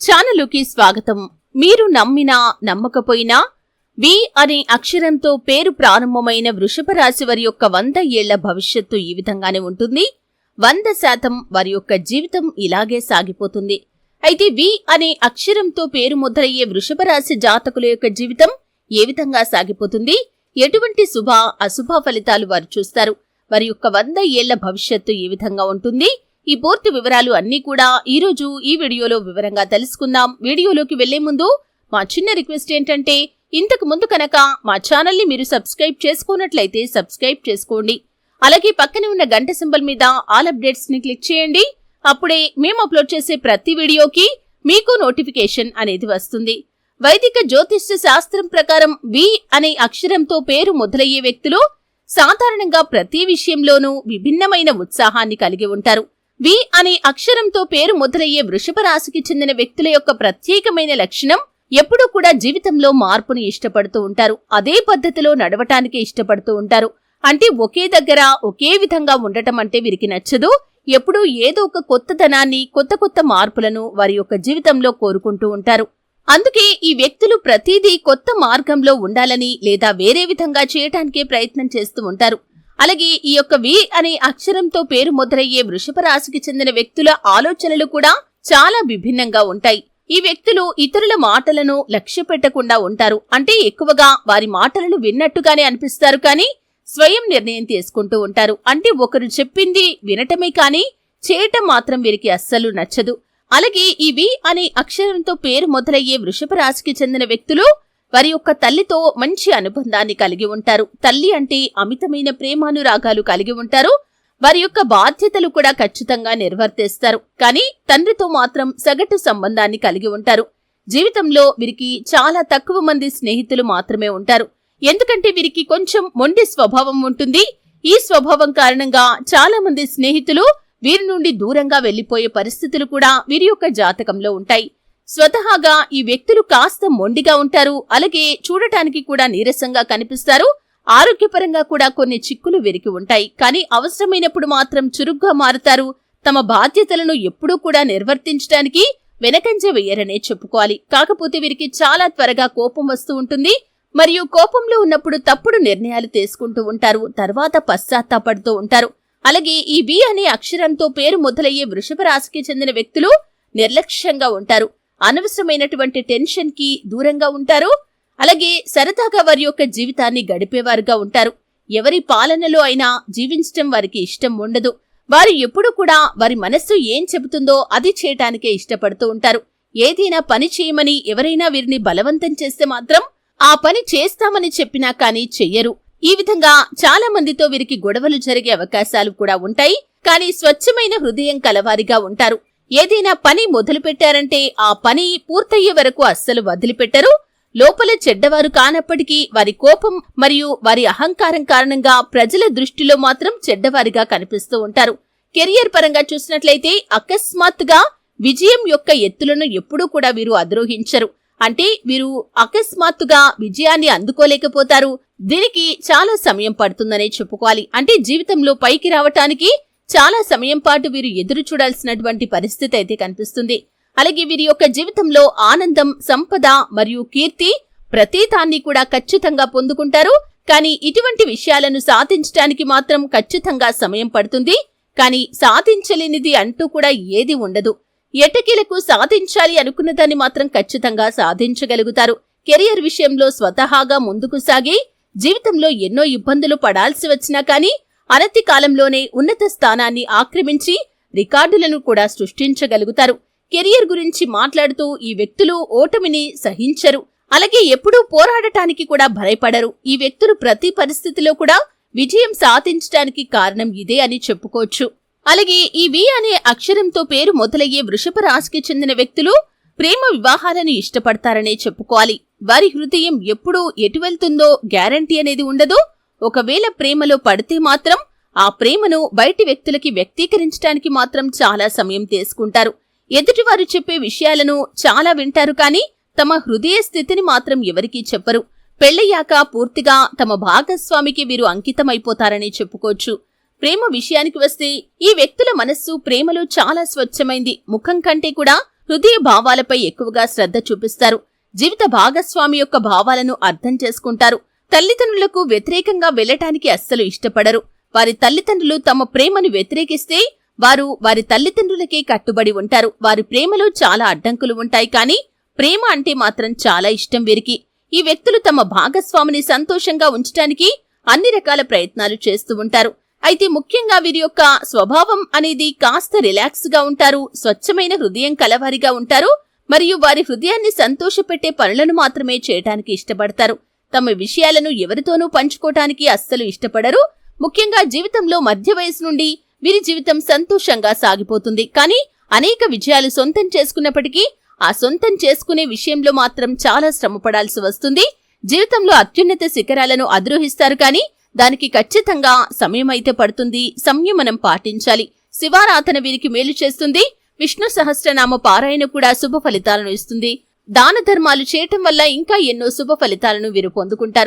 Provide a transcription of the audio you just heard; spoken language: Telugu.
ఛానలుకి స్వాగతం. మీరు నమ్మినా నమ్మకపోయినా వి అనే అక్షరంతో పేరు ప్రారంభమైన వృషభ రాశి వారి యొక్క వంద ఏళ్ళ భవిష్యత్తు ఈ విధంగానే ఉంటుంది. వంద శాతం వారి యొక్క జీవితం ఇలాగే సాగిపోతుంది. అయితే వి అనే అక్షరంతో పేరు ముద్రయ్యే వృషభ రాశి జాతకుల యొక్క జీవితం ఏ విధంగా సాగిపోతుంది? ఎటువంటి శుభ అశుభ ఫలితాలు వారు చూస్తారు? వారి యొక్క వంద ఏళ్ళ భవిష్యత్తు ఏ విధంగా ఉంటుంది? ఈ పూర్తి వివరాలు అన్నీ కూడా ఈరోజు ఈ వీడియోలో వివరంగా తెలుసుకుందాం. వీడియోలోకి వెళ్ళే ముందు మా చిన్న రిక్వెస్ట్ ఏంటంటే ఇంతకు ముందు కనుక మా ఛానల్ని మీరు సబ్స్క్రైబ్ చేసుకున్నట్లయితే సబ్స్క్రైబ్ చేసుకోండి. అలాగే పక్కనే ఉన్న గంట సింబల్ మీద ఆల్ అప్డేట్స్ని క్లిక్ చేయండి. అప్పుడే మేము అప్లోడ్ చేసే ప్రతి వీడియోకి మీకు నోటిఫికేషన్ అనేది వస్తుంది. వైదిక జ్యోతిష్య శాస్త్రం ప్రకారం వి అనే అక్షరంతో పేరు మొదలయ్యే వ్యక్తులు సాధారణంగా ప్రతి విషయంలోనూ విభిన్నమైన ఉత్సాహాన్ని కలిగి ఉంటారు. వి అనే అక్షరంతో పేరు మొదలయ్యే వృషభ రాశికి చెందిన వ్యక్తుల యొక్క ప్రత్యేకమైన లక్షణం ఎప్పుడూ కూడా జీవితంలో మార్పుని ఇష్టపడుతూ ఉంటారు. అదే పద్ధతిలో నడవటానికి ఇష్టపడుతూ ఉంటారు. అంటే ఒకే దగ్గర ఒకే విధంగా ఉండటం అంటే వీరికి నచ్చదు. ఎప్పుడూ ఏదో ఒక కొత్తదనాన్ని కొత్త కొత్త మార్పులను వారి యొక్క జీవితంలో కోరుకుంటూ ఉంటారు. అందుకే ఈ వ్యక్తులు ప్రతిదీ కొత్త మార్గంలో ఉండాలని లేదా వేరే విధంగా చేయటానికే ప్రయత్నం చేస్తూ ఉంటారు. అలాగే ఈ యొక్క వి అనే అక్షరంతో పేరు మొదలయ్యే వృషభ రాశికి చెందిన వ్యక్తుల ఆలోచనలు కూడా చాలా విభిన్నంగా ఉంటాయి. ఈ వ్యక్తులు ఇతరుల మాటలను లక్ష్య పెట్టకుండా ఉంటారు. అంటే ఎక్కువగా వారి మాటలను విన్నట్టుగానే అనిపిస్తారు కానీ స్వయం నిర్ణయం తీసుకుంటూ ఉంటారు. అంటే ఒకరు చెప్పింది వినటమే కానీ చేయటం మాత్రం వీరికి అస్సలు నచ్చదు. అలాగే ఈ వి అనే అక్షరంతో పేరు మొదలయ్యే వృషభ రాశికి చెందిన వ్యక్తులు వారి యొక్క తల్లితో మంచి అనుబంధాన్ని కలిగి ఉంటారు. తల్లి అంటే అమితమైన ప్రేమానురాగాలు కలిగి ఉంటారు. వారి యొక్క బాధ్యతలు కూడా ఖచ్చితంగా నిర్వర్తిస్తారు కానీ తండ్రితో మాత్రం సగటు సంబంధాన్ని కలిగి ఉంటారు. జీవితంలో వీరికి చాలా తక్కువ మంది స్నేహితులు మాత్రమే ఉంటారు. ఎందుకంటే వీరికి కొంచెం మొండి స్వభావం ఉంటుంది. ఈ స్వభావం కారణంగా చాలా మంది స్నేహితులు వీరి నుండి దూరంగా వెళ్ళిపోయే పరిస్థితులు కూడా వీరి యొక్క జాతకంలో ఉంటాయి. స్వతహాగా ఈ వ్యక్తులు కాస్త మొండిగా ఉంటారు. అలాగే చూడటానికి కూడా నీరసంగా కనిపిస్తారు. ఆరోగ్యపరంగా కూడా కొన్ని చిక్కులు వెరికి ఉంటాయి. కానీ అవసరమైనప్పుడు మాత్రం చురుగ్గా మారుతారు. తమ బాధ్యతలను ఎప్పుడూ కూడా నిర్వర్తించడానికి వెనకంజ వేయరనే చెప్పుకోవాలి. కాకపోతే వీరికి చాలా త్వరగా కోపం వస్తూ ఉంటుంది. మరియు కోపంలో ఉన్నప్పుడు తప్పుడు నిర్ణయాలు తీసుకుంటూ ఉంటారు. తర్వాత పశ్చాత్తాపడుతూ ఉంటారు. అలాగే ఈ బి అనే అక్షరంతో పేరు మొదలయ్యే వృషభ రాశికి చెందిన వ్యక్తులు నిర్లక్ష్యంగా ఉంటారు. అనవసరమైనటువంటి టెన్షన్కి దూరంగా ఉంటారు. అలాగే సరదాగా వారి యొక్క జీవితాన్ని గడిపేవారుగా ఉంటారు. ఎవరి పాలనలో అయినా జీవించటం వారికి ఇష్టం ఉండదు. వారు ఎప్పుడు కూడా వారి మనస్సు ఏం చెబుతుందో అది చేయటానికే ఇష్టపడుతూ ఉంటారు. ఏదైనా పని చేయమని ఎవరైనా వీరిని బలవంతం చేస్తే మాత్రం ఆ పని చేస్తామని చెప్పినా కానీ చెయ్యరు. ఈ విధంగా చాలా మందితో వీరికి గొడవలు జరిగే అవకాశాలు కూడా ఉంటాయి. కానీ స్వచ్ఛమైన హృదయం కలవారిగా ఉంటారు. ఏదైనా పని మొదలుపెట్టారంటే ఆ పని పూర్తయ్యే వరకు అస్సలు వదిలిపెట్టరు. లోపల చెడ్డవారు కానప్పటికీ వారి కోపం మరియు వారి అహంకారం కారణంగా ప్రజల దృష్టిలో మాత్రం చెడ్డవారిగా కనిపిస్తూ ఉంటారు. కెరియర్ పరంగా చూసినట్లయితే అకస్మాత్తుగా విజయం యొక్క ఎత్తులను ఎప్పుడూ కూడా వీరు అధిరోహించరు. అంటే వీరు అకస్మాత్తుగా విజయాన్ని అందుకోలేకపోతారు. దీనికి చాలా సమయం పడుతుందనే చెప్పుకోవాలి. అంటే జీవితంలో పైకి రావటానికి చాలా సమయం పాటు వీరు ఎదురు చూడాల్సినటువంటి పరిస్థితి అయితే కనిపిస్తుంది. అలాగే వీరి యొక్క జీవితంలో ఆనందం సంపద మరియు కీర్తి ప్రతీతాన్ని కూడా ఖచ్చితంగా పొందుకుంటారు. కానీ ఇటువంటి విషయాలను సాధించడానికి మాత్రం ఖచ్చితంగా సమయం పడుతుంది. కానీ సాధించలేనిది అంటూ కూడా ఏది ఉండదు. ఎటకీలకు సాధించాలి అనుకున్న దాన్ని మాత్రం ఖచ్చితంగా సాధించగలుగుతారు. కెరియర్ విషయంలో స్వతహాగా ముందుకు సాగి జీవితంలో ఎన్నో ఇబ్బందులు పడాల్సి వచ్చినా కానీ అనతి కాలంలోనే ఉన్నత స్థానాన్ని ఆక్రమించి రికార్డులను కూడా సృష్టించగలుగుతారు. కెరియర్ గురించి మాట్లాడుతూ ఈ వ్యక్తులు ఓటమిని సహించరు. అలాగే ఎప్పుడూ పోరాడటానికి కూడా భయపడరు. ఈ వ్యక్తులు ప్రతి పరిస్థితిలో కూడా విజయం సాధించడానికి కారణం ఇదే అని చెప్పుకోవచ్చు. అలాగే ఈ వి అనే అక్షరంతో పేరు మొదలయ్యే వృషభ రాశికి చెందిన వ్యక్తులు ప్రేమ వివాహాలను ఇష్టపడతారనే చెప్పుకోవాలి. వారి హృదయం ఎప్పుడూ ఎటు వెళ్తుందో గ్యారంటీ అనేది ఉండదు. ఒకవేళ ప్రేమలో పడితే మాత్రం ఆ ప్రేమను బయటి వ్యక్తులకి వ్యక్తీకరించడానికి మాత్రం చాలా సమయం తీసుకుంటారు. ఎదుటివారు చెప్పే విషయాలను చాలా వింటారు కానీ తమ హృదయ స్థితిని మాత్రం ఎవరికీ చెప్పరు. పెళ్ళయ్యాక పూర్తిగా తమ భాగస్వామికి వీరు అంకితమైపోతారని చెప్పుకోవచ్చు. ప్రేమ విషయానికి వస్తే ఈ వ్యక్తుల మనస్సు ప్రేమలో చాలా స్వచ్ఛమైంది. ముఖం కంటే కూడా హృదయ భావాలపై ఎక్కువగా శ్రద్ధ చూపిస్తారు. జీవిత భాగస్వామి యొక్క భావాలను అర్థం చేసుకుంటారు. తల్లిదండ్రులకు వ్యతిరేకంగా వెళ్ళటానికి అస్సలు ఇష్టపడరు. వారి తల్లిదండ్రులు తమ ప్రేమను వ్యతిరేకిస్తే వారు వారి తల్లిదండ్రులకే కట్టుబడి ఉంటారు. వారి ప్రేమలో చాలా అడ్డంకులు ఉంటాయి కానీ ప్రేమ అంటే మాత్రం చాలా ఇష్టం వీరికి. ఈ వ్యక్తులు తమ భాగస్వామిని సంతోషంగా ఉంచటానికి అన్ని రకాల ప్రయత్నాలు చేస్తూ ఉంటారు. అయితే ముఖ్యంగా వీరి యొక్క స్వభావం అనేది కాస్త రిలాక్స్గా ఉంటారు. స్వచ్ఛమైన హృదయం కలవారిగా ఉంటారు. మరియు వారి హృదయాన్ని సంతోషపెట్టే పనులను మాత్రమే చేయటానికి ఇష్టపడతారు. తమ విషయాలను ఎవరితోనూ పంచుకోవటానికి అస్సలు ఇష్టపడరు. ముఖ్యంగా జీవితంలో మధ్య వయసు నుండి వీరి జీవితం సంతోషంగా సాగిపోతుంది. కానీ అనేక విజయాలు సొంతం చేసుకున్నప్పటికీ ఆ సొంతం చేసుకునే విషయంలో మాత్రం చాలా శ్రమపడాల్సి వస్తుంది. జీవితంలో అత్యున్నత శిఖరాలను అధిరోహిస్తారు కానీ దానికి ఖచ్చితంగా సమయం అయితే పడుతుంది. సంయమనం పాటించాలి. శివారాధన వీరికి మేలు చేస్తుంది. విష్ణు సహస్రనామ పారాయణ కూడా శుభ ఫలితాలను ఇస్తుంది. దాన ధర్మాలు చేయటం వల్ల ఇంకా ఎన్నో శుభ ఫలితాలను వీరు పొందుకుంటారు.